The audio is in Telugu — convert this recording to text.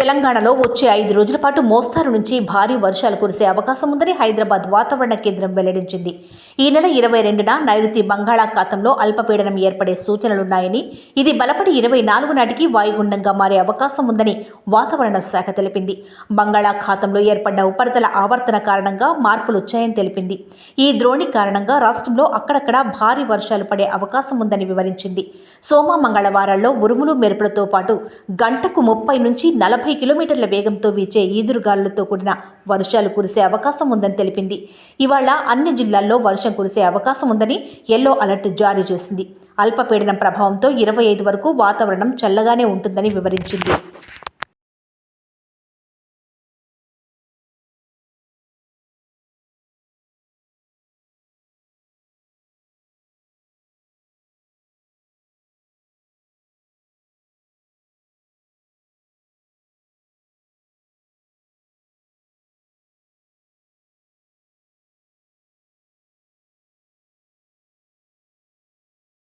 తెలంగాణలో వచ్చే ఐదు రోజుల పాటు మోస్తారు నుంచి భారీ వర్షాలు కురిసే అవకాశం ఉందని హైదరాబాద్ వాతావరణ కేంద్రం వెల్లడించింది. ఈ నెల ఇరవై రెండున నైరుతి బంగాళాఖాతంలో అల్పపీడనం ఏర్పడే సూచనలున్నాయని ఇది బలపడి ఇరవై నాలుగు నాటికి వాయుగుండంగా మారే అవకాశం ఉందని వాతావరణ శాఖ తెలిపింది. బంగాళాఖాతంలో ఏర్పడ్డ ఉపరితల ఆవర్తన కారణంగా మార్పులు వచ్చాయని తెలిపింది. ఈ ద్రోణి కారణంగా రాష్ట్రంలో అక్కడక్కడ భారీ వర్షాలు పడే అవకాశం ఉందని వివరించింది. సోమ మంగళవారాల్లో ఉరుములు మెరుపులతో పాటు గంటకు ముప్పై నుంచి నలభై కిలోమీటర్ల వేగంతో వీచే ఈదురుగాలులతో కూడిన వర్షాలు కురిసే అవకాశం ఉందని తెలిపింది. ఇవాళ అన్ని జిల్లాల్లో వర్షం కురిసే అవకాశం ఉందని ఎల్లో అలర్ట్ జారీ చేసింది. అల్పపీడనం ప్రభావంతో ఇరవై ఐదు వరకు వాతావరణం చల్లగానే ఉంటుందని వివరించింది.